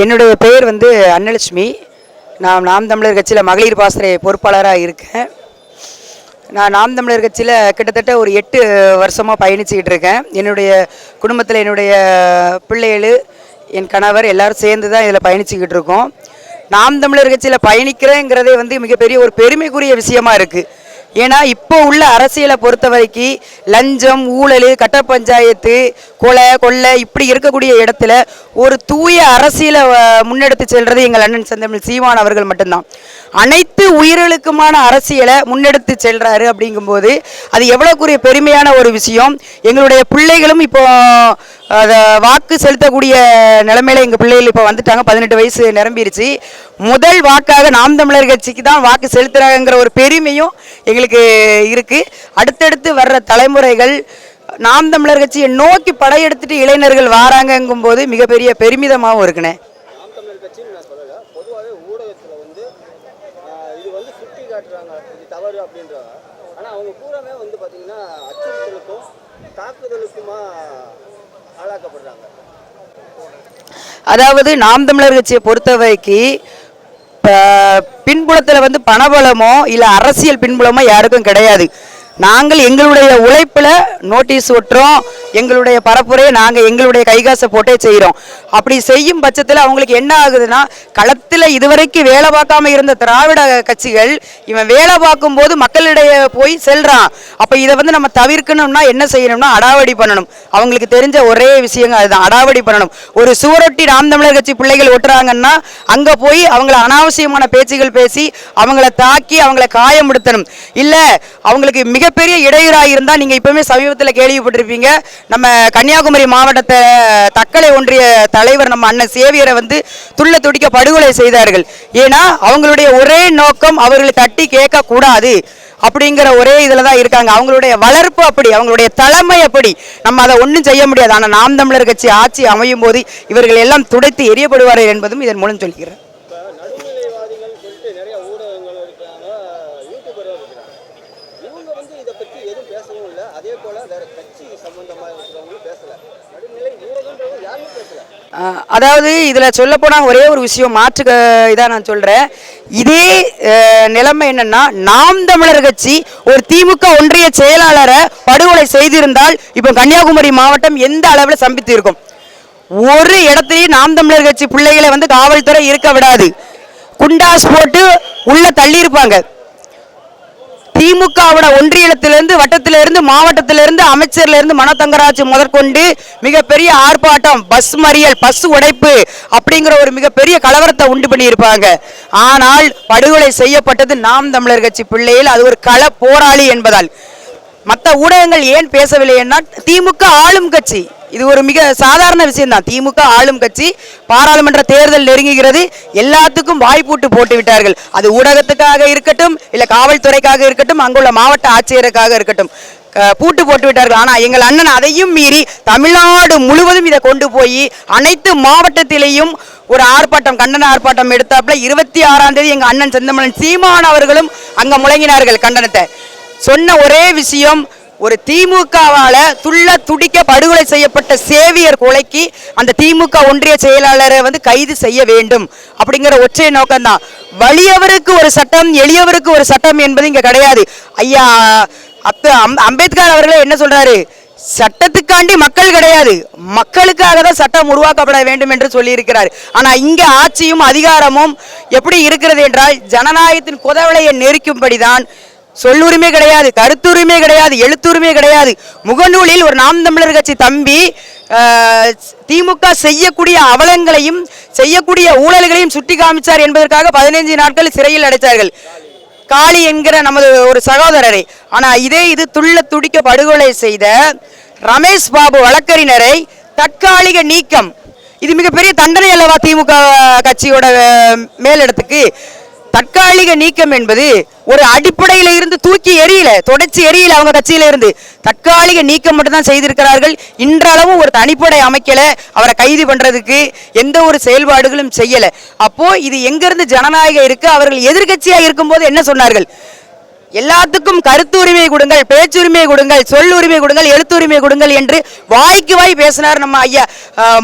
என்னுடைய பெயர் வந்து அன்னலட்சுமி. நான் நாம் தமிழர் கட்சியில் மகளிர் பாசறை பொறுப்பாளராக இருக்கேன். நான் நாம் தமிழர் கட்சியில் கிட்டத்தட்ட ஒரு எட்டு வருஷமாக பயணிச்சுக்கிட்டு இருக்கேன். என்னுடைய குடும்பத்தில் என்னுடைய பிள்ளைகள் என் கணவர் எல்லாரும் சேர்ந்து தான் இதில் பயணிச்சுக்கிட்டு இருக்கோம். நாம் தமிழர் கட்சியில் பயணிக்கிறேங்கிறதே வந்து மிகப்பெரிய ஒரு பெருமைக்குரிய விஷயமா இருக்குது ஏன்னா இப்போ உள்ள அரசியலை பொறுத்த வரைக்கும் லஞ்சம் ஊழல் கட்ட பஞ்சாயத்து கொலை கொள்ளை இப்படி இருக்கக்கூடிய இடத்துல ஒரு தூய அரசியலை முன்னெடுத்து செல்றது எங்கள் அண்ணன் செந்தமிழ் சீமான் அவர்கள் மட்டும்தான். அனைத்து உயிர்களுக்குமான அரசியலை முன்னெடுத்து செல்றாரு அப்படிங்கும்போது அது எவ்வளோக்குரிய பெருமையான ஒரு விஷயம். எங்களுடைய பிள்ளைகளும் இப்போ அதை வாக்கு செலுத்தக்கூடிய நிலைமையில எங்கள் பிள்ளைகள் இப்போ வந்துட்டாங்க. பதினெட்டு வயசு நிரம்பிருச்சு. முதல் வாக்காக நாம் தமிழர் கட்சிக்கு தான் வாக்கு செலுத்துறாங்கிற ஒரு பெருமையும் எங்களுக்கு இருக்குது அடுத்தடுத்து வர்ற தலைமுறைகள் நாம் தமிழர் கட்சியை நோக்கி படையெடுத்துட்டு இளைஞர்கள் வாராங்கங்கும் போது மிகப்பெரிய பெருமிதமாகவும் இருக்குண்ணே. வந்து ஆனால் அவங்க பூராமே வந்து பார்த்தீங்கன்னா அச்சுறுத்தலுக்கும் தாக்குதலுக்குமா அதாவது நாம் தமிழர் கட்சியை பொறுத்தவரைக்கு பின்புலத்தில் வந்து பணபலமோ இல்லை அரசியல் பின்புலமோ யாருக்கும் கிடையாது. நாங்கள் எங்களுடைய உழைப்பில் நோட்டீஸ் ஒட்டுறோம். எங்களுடைய பரப்புரையை நாங்கள் எங்களுடைய கைகாசை போட்டே செய்கிறோம் அப்படி செய்யும் பட்சத்தில் அவங்களுக்கு என்ன ஆகுதுன்னா களத்தில் இதுவரைக்கும் வேலை பார்க்காம இருந்த திராவிட கட்சிகள் இவன் வேலை பார்க்கும்போது மக்களிடையே போய் செல்றான். அப்போ இதை வந்து நம்ம தவிர்க்கணும்னா என்ன செய்யணும்னா அடாவடி பண்ணணும். அவங்களுக்கு தெரிஞ்ச ஒரே விஷயங்க அதுதான் அடாவடி பண்ணணும். ஒரு சுவரொட்டி நாம் தமிழர் கட்சி பிள்ளைகள் ஒட்டுறாங்கன்னா அங்கே போய் அவங்கள அனாவசியமான பேச்சுகள் பேசி அவங்கள தாக்கி அவங்கள காயப்படுத்தணும் இல்லை அவங்களுக்கு மிகப்பெரிய இடையூறாக இருந்தால் நீங்கள் இப்பவுமே சமீபத்தில் கேள்விப்பட்டிருப்பீங்க. நம்ம கன்னியாகுமரி மாவட்டத்தை தக்கலை ஒன்றிய தலைவர் நம்ம அண்ணன் சேவியரை வந்து துள்ள துடிக்க படுகொலை செய்தார்கள். ஏன்னா அவங்களுடைய ஒரே நோக்கம் அவர்களை தட்டி கேட்க கூடாது அப்படிங்கிற ஒரே இதில் தான் இருக்காங்க. அவங்களுடைய வளர்ப்பு அப்படி அவங்களுடைய தலைமை அப்படி. நம்ம அதை ஒன்றும் செய்ய முடியாது. ஆனால் நாம் தமிழர் கட்சி ஆட்சி அமையும் போது இவர்கள் எல்லாம் துடைத்து எரியப்படுவார்கள் என்பதும் இதன் மூலம் சொல்கிறேன் இப்போ நடுநிலைவாதிகள் சொல்லிட்டு நிறைய ஊடகங்கள் இருக்காங்க யூடியூபரும் இருக்கிறாங்க இவங்க வந்து இதை பற்றி எதுவும் பேசவும் இல்லை. அதே போல் வேற கட்சி சம்பந்தமாக இருக்கிறவங்களும் பேசலை. நடுநிலை யாருமே பேசலை. அதாவது இதில் சொல்லப்போனால் ஒரே ஒரு விஷயம் மாற்று இதாக நான் சொல்கிறேன் இதே அஹ், நிலைமை என்னன்னா நாம் தமிழர் கட்சி ஒரு திமுக ஒன்றிய செயலாளரை படுகொலை செய்திருந்தால் இப்போ கன்னியாகுமரி மாவட்டம் எந்த அளவில் சம்பித்து இருக்கும்? ஒரு இடத்துலையும் நாம் தமிழர் கட்சி பிள்ளைகளை வந்து காவல்துறை இருக்க விடாது. குண்டாஸ் போட்டு உள்ள தள்ளியிருப்பாங்க. திமுகவோட ஒன்றியத்திலிருந்து வட்டத்திலிருந்து மாவட்டத்திலிருந்து அமைச்சர்லேருந்து மனதங்கராஜ் முதற்கொண்டு மிகப்பெரிய ஆர்ப்பாட்டம் பஸ் மறியல் பஸ் உடைப்பு அப்படிங்கிற ஒரு மிகப்பெரிய கலவரத்தை உண்டு பண்ணியிருப்பாங்க. ஆனால் படுகொலை செய்யப்பட்டது நாம் தமிழர் கட்சி பிள்ளையில். அது ஒரு கள போராளி என்பதால். மற்ற ஊடகங்கள் ஏன் பேசவில்லை என்றால் திமுக ஆளும் கட்சி. இது ஒரு மிக சாதாரண விஷயம்தான். திமுக ஆளும் கட்சி பாராளுமன்ற தேர்தல் நெருங்குகிறது. எல்லாத்துக்கும் வாய்ப்பூட்டு போட்டு விட்டார்கள். அது ஊடகத்துக்காக இருக்கட்டும் இல்லை காவல்துறைக்காக இருக்கட்டும் அங்குள்ள மாவட்ட ஆட்சியருக்காக இருக்கட்டும். பூட்டு போட்டு விட்டார்கள். ஆனால் எங்கள் அண்ணன் அதையும் மீறி தமிழ்நாடு முழுவதும் இதை கொண்டு போய் அனைத்து மாவட்டத்திலேயும் ஒரு ஆர்ப்பாட்டம் கண்டன ஆர்ப்பாட்டம் எடுத்தாப்புல இருபத்தி ஆறாம் தேதி எங்கள் அண்ணன் செந்தமலன் சீமான் அவர்களும் அங்கே முழங்கினார்கள் கண்டனத்தை. சொன்ன ஒரே விஷயம் ஒரு திமுகவால துள்ள துடிக்க படுகொலை செய்யப்பட்ட சேவியர் கொலைக்கு அந்த திமுக ஒன்றிய செயலாளரை வந்து கைது செய்ய வேண்டும் அப்படிங்கிற ஒற்றை நோக்கம்தான். வலியவருக்கு ஒரு சட்டம் எளியவருக்கு ஒரு சட்டம் என்பது இங்க கிடையாது. ஐயா அத்த அம்- அம்பேத்கர் அவர்களே என்ன சொல்றாரு? சட்டத்துக்காண்டி மக்கள் கிடையாது. மக்களுக்காக தான் சட்டம் உருவாக்கப்பட வேண்டும் என்று சொல்லியிருக்கிறார். ஆனா இங்க ஆட்சியும் அதிகாரமும் எப்படி இருக்கிறது என்றால் ஜனநாயகத்தின் குதவளையை நெரிக்கும்படிதான் சொல்லுரிமை கிடையாது கருத்துரிமை கிடையாது எழுத்துரிமை கிடையாது. முகநூலில் ஒரு நாம் தமிழர் கட்சி தம்பி திமுக செய்யக்கூடிய அவலங்களையும் செய்யக்கூடிய ஊழல்களையும் சுட்டி காமிச்சார் என்பதற்காக பதினைஞ்சு நாட்கள் சிறையில் அடைத்தார்கள். காளி என்கிற நமது ஒரு சகோதரரை. ஆனால் இதே இது துள்ள துடிக்க படுகொலை செய்த ரமேஷ் பாபு வழக்கறிஞரை தற்காலிக நீக்கம். இது மிகப்பெரிய தண்டனை அல்லவா திமுக கட்சியோட மேலிடத்துக்கு? தற்காலிக நீக்கம் என்பது ஒரு அடிப்படையில இருந்து தூக்கி எரியல தொடர்ச்சி எரியல அவங்க கட்சியில இருந்து. தற்காலிக நீக்கம் மட்டும்தான் செய்திருக்கிறார்கள். இன்றளவும் ஒரு தனிப்படை அமைக்கல அவரை கைது பண்றதுக்கு எந்த ஒரு செயல்பாடுகளும் செய்யல. அப்போ இது எங்கிருந்து ஜனநாயகம் இருக்கு? அவர்கள் எதிர்க்கட்சியா இருக்கும்போது என்ன சொன்னார்கள்? எல்லாத்துக்கும் கருத்து உரிமை கொடுங்கள் பேச்சுரிமை கொடுங்கள் சொல் உரிமை கொடுங்கள் எழுத்துரிமை கொடுங்கள் என்று வாய்க்கு வாய் பேசினார் நம்ம ஐயா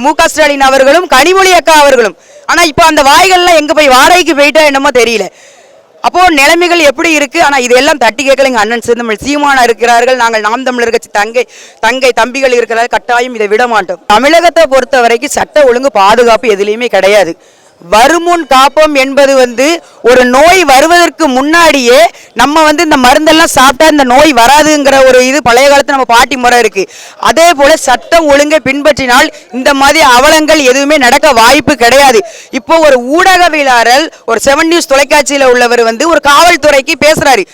மு க ஸ்டாலின் அவர்களும் கனிமொழி அக்கா அவர்களும். ஆனால் இப்போ அந்த வாய்கள்லாம் எங்கே போய் வாடகைக்கு போயிட்டா என்னமோ தெரியல. அப்போது நிலைமைகள் எப்படி இருக்குது ஆனால் இதெல்லாம் தட்டி கேட்கல எங்கள் அண்ணன் செந்தமிழ் சீமானா இருக்கிறார்கள் நாங்கள் நாம் தமிழர் கட்சி தங்கை தங்கை தம்பிகள் இருக்கிறார்கள் கட்டாயம் இதை விட மாட்டோம். தமிழகத்தை பொறுத்த வரைக்கும் சட்ட ஒழுங்கு பாதுகாப்பு எதுலேயுமே கிடையாது. வருமுன் காப்போம் என்பது வந்து ஒரு நோய் வருவதற்கு முன்னாடியே நம்ம வந்து இந்த மருந்தெல்லாம் சாப்பிட்டா இந்த நோய் வராதுங்கிற ஒரு இது பழைய காலத்து நம்ம பாட்டி முறை இருக்கு. அதே போல சட்டம் ஒழுங்கை பின்பற்றினால் இந்த மாதிரி அவலங்கள் எதுவுமே நடக்க வாய்ப்பு கிடையாது. இப்போ ஒரு ஊடகவியலாளர் ஒரு செவன் நியூஸ் தொலைக்காட்சியில் உள்ளவர் வந்து ஒரு காவல்துறைக்கு பேசுறாரு.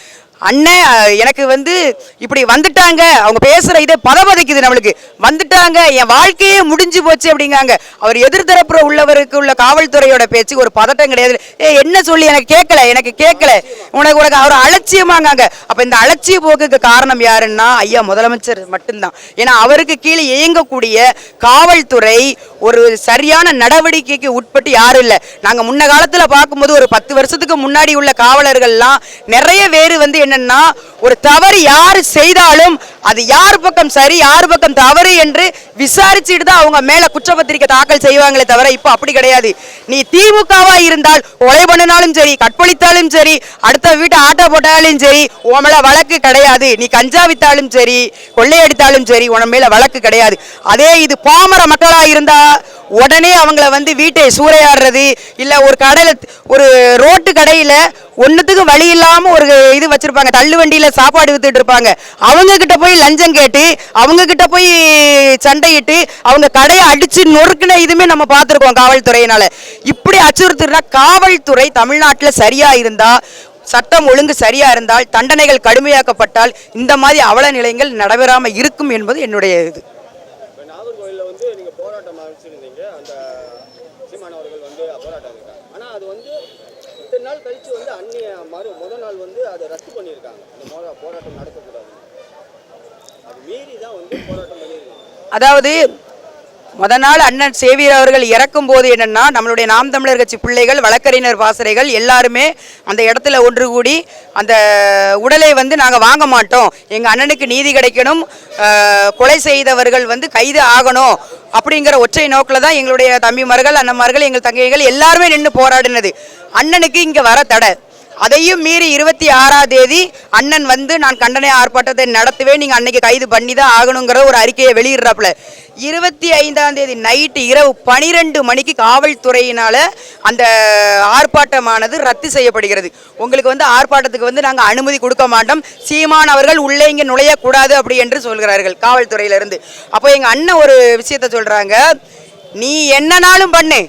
அண்ணன் எனக்கு வந்து இப்படி வந்துட்டாங்க. அவங்க பேசுகிற இதே பதபதைக்குது நம்மளுக்கு. வந்துட்டாங்க. என் வாழ்க்கையே முடிஞ்சு போச்சு அப்படிங்காங்க. அவர் எதிர்த்தரப்புற உள்ளவருக்கு உள்ள காவல்துறையோட பேச்சு ஒரு பதட்டம் கிடையாது. ஏ என்ன சொல்லி எனக்கு கேட்கல எனக்கு கேட்கல. உனக்கு உனக்கு அவர் அலட்சியமாங்காங்க. அப்போ இந்த அலட்சிய போக்குக்கு காரணம் யாருன்னா ஐயா முதலமைச்சர் மட்டும்தான். ஏன்னா அவருக்கு கீழே இயங்கக்கூடிய காவல்துறை ஒரு சரியான நடவடிக்கைக்கு உட்பட்டு யாரும் இல்லை. நாங்கள் முன்ன காலத்தில் பார்க்கும்போது ஒரு பத்து வருஷத்துக்கு முன்னாடி உள்ள காவலர்கள்லாம் நிறைய பேர் வந்து என்னென்னா ஒரு தவறு யார் செய்தாலும் அது யார் பக்கம் சரி யார் பக்கம் தவறு என்று விசாரிச்சுட்டு தான் அவங்க மேல குற்றப்பத்திரிக்கை தாக்கல் செய்வாங்களே தவிர இப்போ அப்படி கிடையாது. நீ திமுகவா இருந்தால் கொலை பண்ணினாலும் சரி கற்பழித்தாலும் சரி அடுத்த வீட்டை ஆட்டோ போட்டாலும் சரி உன் மேல வழக்கு கிடையாது. நீ கஞ்சா வித்தாலும் சரி கொள்ளையடித்தாலும் சரி உன் மேல வழக்கு கிடையாது. அதே இது பாமர மக்களா இருந்தா உடனே அவங்கள வந்து வீட்டை சூறையாடுறது இல்ல ஒரு கடையில ஒரு ரோட்டு கடையில ஒன்றுத்துக்கு வழி இல்லாமல் ஒரு இது வச்சுருப்பாங்க. தள்ளு வண்டியில் சாப்பாடு வித்துட்டு இருப்பாங்க. அவங்கக்கிட்ட போய் லஞ்சம் கேட்டு அவங்கக்கிட்ட போய் சண்டையிட்டு அவங்க கடையை அடித்து நொறுக்குன இதுவுமே நம்ம பார்த்துருக்கோம் காவல்துறையினால். இப்படி அச்சுறுத்துனா காவல்துறை தமிழ்நாட்டில் சரியாக இருந்தால் சட்டம் ஒழுங்கு சரியா இருந்தால் தண்டனைகள் கடுமையாக்கப்பட்டால் இந்த மாதிரி அவல நிலையங்கள் நடைபெறாமல் இருக்கும் என்பது என்னுடைய இது. போராட்டம் ஆரம்பிச்சிருந்தீங்க அந்த சீமான் அவர்கள் வந்து போராட்டம் ஆனால் அது வந்து இத்தனை நாள் கழிச்சு வந்து அந்நிய மறு முதல் நாள் வந்து அதை ரத்து பண்ணியிருக்காங்க. அந்த மோ- போராட்டம் நடக்கக்கூடாது அது மீறி தான் வந்து போராட்டம் பண்ணியிருக்காங்க. அதாவது முத நாள் அண்ணன் சேவியர் அவர்கள் இறக்கும் போது என்னென்னா நம்மளுடைய நாம் தமிழர் கட்சி பிள்ளைகள் வழக்கறிஞர் பாசறைகள் எல்லாருமே அந்த இடத்துல ஒன்று கூடி அந்த உடலை வந்து நாங்கள் வாங்க மாட்டோம். எங்கள் அண்ணனுக்கு நீதி கிடைக்கணும் கொலை செய்தவர்கள் வந்து கைது ஆகணும் அப்படிங்கிற ஒற்றை நோக்கில் தான் எங்களுடைய தம்பிமார்கள் அண்ணன்மார்கள் எங்கள் தங்கைகள் எல்லாருமே நின்று போராடினது. அண்ணனுக்கு இங்கே வர தடை. அதையும் மீறி இருபத்தி ஆறாம் தேதி அண்ணன் வந்து நான் கண்டன ஆர்ப்பாட்டத்தை நடத்துவேன். நீங்க அன்னைக்கு கைது பண்ணி தான் ஆகணுங்கிற ஒரு அறிக்கையை வெளியிடுறாப்புல. இருபத்தி ஐந்தாம் தேதி நைட்டு இரவு பனிரெண்டு மணிக்கு காவல்துறையினால அந்த ஆர்ப்பாட்டமானது ரத்து செய்யப்படுகிறது. உங்களுக்கு வந்து ஆர்ப்பாட்டத்துக்கு வந்து நாங்கள் அனுமதி கொடுக்க மாட்டோம். சீமான் அவர்கள் உள்ளே இங்கே நுழையக்கூடாது அப்படி என்று சொல்கிறார்கள் காவல்துறையிலிருந்து. அப்போ எங்கள் அண்ணன் ஒரு விஷயத்த சொல்றாங்க. நீ என்னனாலும் பண்ணு.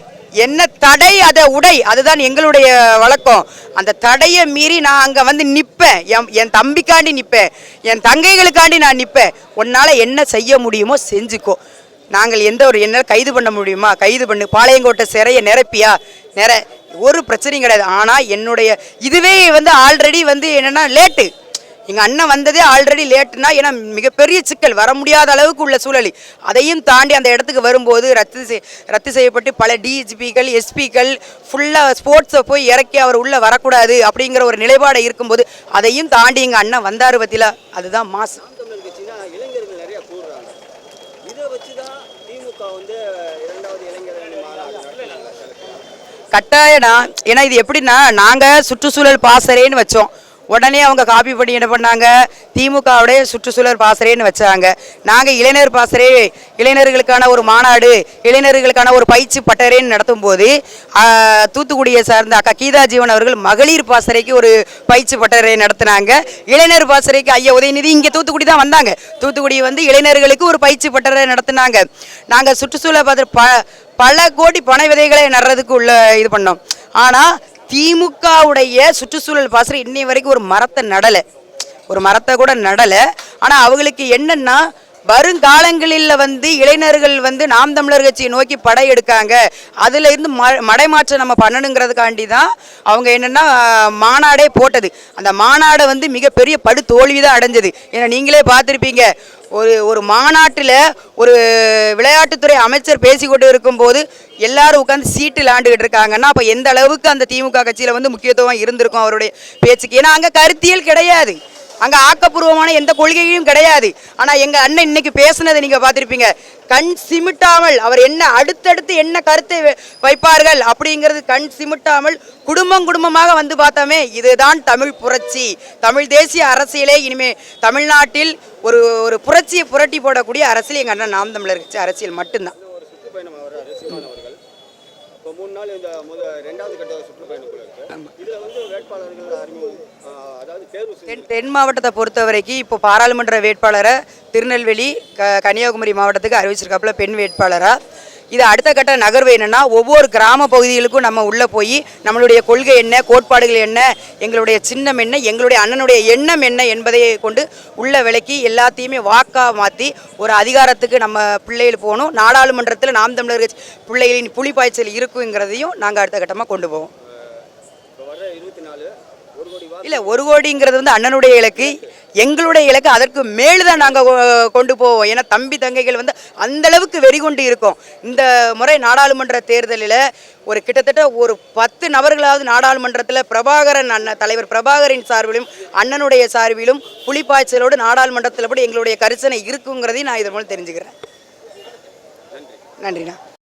என்ன தடை அதை உடை அதுதான் எங்களுடைய வழக்கம். அந்த தடையை மீறி நான் அங்கே வந்து நிற்பேன் என் என் தம்பிக்காண்டி நிற்பேன் என் தங்கைகளுக்காண்டி நான் நிற்பேன் உன்னால் என்ன செய்ய முடியுமோ செஞ்சுக்கோ. நாங்கள் எந்த ஒரு என்ன கைது பண்ண முடியுமா? கைது பண்ணு. பாளையங்கோட்டை சிறையை நிரப்பியா? நிற ஒரு பிரச்சனையும் கிடையாது. ஆனால் என்னுடைய இதுவே வந்து ஆல்ரெடி வந்து என்னென்னா லேட்டு எங்கள் அண்ணன் வந்ததே ஆல்ரெடி லேட்டுனா ஏன்னா மிகப்பெரிய சிக்கல். வர முடியாத அளவுக்கு உள்ள சூழல். அதையும் தாண்டி அந்த இடத்துக்கு வரும்போது ரத்து செய் ரத்து செய்யப்பட்டு பல டிஜிபிகள் எஸ்பிக்கள் ஃபுல்லாக ஸ்போர்ட்ஸை போய் இறக்கி அவர் உள்ளே வரக்கூடாது அப்படிங்கிற ஒரு நிலைப்பாடு இருக்கும்போது அதையும் தாண்டி எங்கள் அண்ணன் வந்தார் பத்தில அதுதான் மாசு. கட்டாயம்னா ஏன்னா இது எப்படின்னா நாங்கள் சுற்றுச்சூழல் பாசறைன்னு வச்சோம். உடனே அவங்க காப்பி பண்ணி என்ன பண்ணாங்க? திமுகவுடைய சுற்றுச்சூழல் பாசறைன்னு வச்சாங்க. நாங்கள் இளைஞர் பாசறை இளைஞர்களுக்கான ஒரு மாநாடு இளைஞர்களுக்கான ஒரு பயிற்சி பட்டறைன்னு நடத்தும் போது தூத்துக்குடியை சார்ந்த அக்கா கீதா ஜீவன் அவர்கள் மகளிர் பாசறைக்கு ஒரு பயிற்சி பட்டறை நடத்தினாங்க. இளைஞர் பாசறைக்கு ஐயா உதயநிதி இங்கே தூத்துக்குடி தான் வந்தாங்க. தூத்துக்குடி வந்து இளைஞர்களுக்கு ஒரு பயிற்சி பட்டறை நடத்தினாங்க. நாங்கள் சுற்றுச்சூழல் ப பல கோடி பனை விதைகளை நடுறதுக்கு உள்ள இது பண்ணோம். ஆனால் திமுகவுடைய சுற்றுச்சூழல் பாசறை இன்னை வரைக்கும் ஒரு மரத்தை நடலை. ஒரு மரத்தை கூட நடலை. ஆனால் அவங்களுக்கு என்னென்னா வருங்காலங்களில் வந்து இளைஞர்கள் வந்து நாம் தமிழர் கட்சியை நோக்கி படையெடுக்காங்க அதுல இருந்து ம மடைமாற்றம் நம்ம பண்ணணுங்கிறதுக்காண்டி தான் அவங்க என்னன்னா மாநாடே போட்டது. அந்த மாநாடை வந்து மிகப்பெரிய படு தோல்வி தான் அடைஞ்சது. ஏன்னா நீங்களே பார்த்துருப்பீங்க. ஒரு ஒரு மாநாட்டில் ஒரு விளையாட்டுத்துறை அமைச்சர் பேசிக்கொண்டு இருக்கும்போது எல்லாரும் உட்காந்து சீட்டு விளாண்டுக்கிட்டு இருக்காங்கன்னா அப்போ எந்த அளவுக்கு அந்த திமுக கட்சியில் வந்து முக்கியத்துவம் இருந்திருக்கும் அவருடைய பேச்சுக்கு? ஏன்னா அங்கே கருத்தியல் கிடையாது. அங்கே ஆக்கப்பூர்வமான எந்த கொள்கையும் கிடையாது. ஆனால் எங்கள் அண்ணன் இன்னைக்கு பேசுனதை நீங்கள் பார்த்துருப்பீங்க. கண் சிமிட்டாமல் அவர் என்ன அடுத்தடுத்து என்ன கருத்தை வைப்பார்கள் அப்படிங்கிறது கண் சிமிட்டாமல் குடும்பம் குடும்பமாக வந்து பார்த்தோமே இதுதான் தமிழ் புரட்சி. தமிழ் தேசிய அரசியலே இனிமே தமிழ்நாட்டில் ஒரு ஒரு புரட்சியை புரட்டி போடக்கூடிய அரசியல் எங்கள் அண்ணன் நாம் தமிழர் கட்சி அரசியல் மட்டும்தான் இந்த ஒரு சுற்றுப்பயணம் வர்றாரு சீமான் அவர்கள் இப்போ மூணு நாள் இந்த முத ரெண்டாவது கட்ட இருக்கு. இதுல வந்து வேட்பாளர்கள் அறிமுகம் ஆஹ், அதாவது தேர்வு செஞ்சு தென் தென் மாவட்டத்தை பொறுத்த வரைக்கும் இப்போ பாராளுமன்ற வேட்பாளரை திருநெல்வேலி க கன்னியாகுமரி மாவட்டத்துக்கு அறிவிச்சிருக்காப்புல பெண் வேட்பாளராக இது அடுத்த கட்ட நகர்வு என்னென்னா ஒவ்வொரு கிராம பகுதிகளுக்கும் நம்ம உள்ளே போய் நம்மளுடைய கொள்கை என்ன கோட்பாடுகள் என்ன எங்களுடைய சின்னம் என்ன எங்களுடைய அண்ணனுடைய எண்ணம் என்ன என்பதை கொண்டு உள்ள விலக்கி எல்லாத்தையுமே வாக்கா மாற்றி ஒரு அதிகாரத்துக்கு நம்ம பிள்ளைகள் போகணும். நாடாளுமன்றத்தில் நாம் தமிழர் பிள்ளைகளின் புலிப்பாய்ச்சல் இருக்குங்கிறதையும் நாங்கள் அடுத்த கட்டமாக கொண்டு போவோம் இப்போ வர்ற இருபத்தி நாலு ஒரு கோடி வா இல்லை ஒரு கோடிங்கிறது வந்து அண்ணனுடைய இலக்கு. எங்களுடைய இலக்கு அதற்கு மேல் தான் நாங்கள் கொண்டு போவோம். ஏன்னா தம்பி தங்கைகள் வந்து அந்த அளவுக்கு வெறி கொண்டு இருக்கோம். இந்த முறை நாடாளுமன்ற தேர்தலில் ஒரு கிட்டத்தட்ட ஒரு பத்து நபர்களாவது நாடாளுமன்றத்தில் பிரபாகரன் அண்ணன் தலைவர் பிரபாகரின் சார்பிலும் அண்ணனுடைய சார்பிலும் புலிப்பாய்ச்சலோடு நாடாளுமன்றத்தில் கூட எங்களுடைய கரிசனை இருக்குங்கிறதையும் நான் இதன் மூலம் தெரிஞ்சுக்கிறேன். நன்றிண்ணா.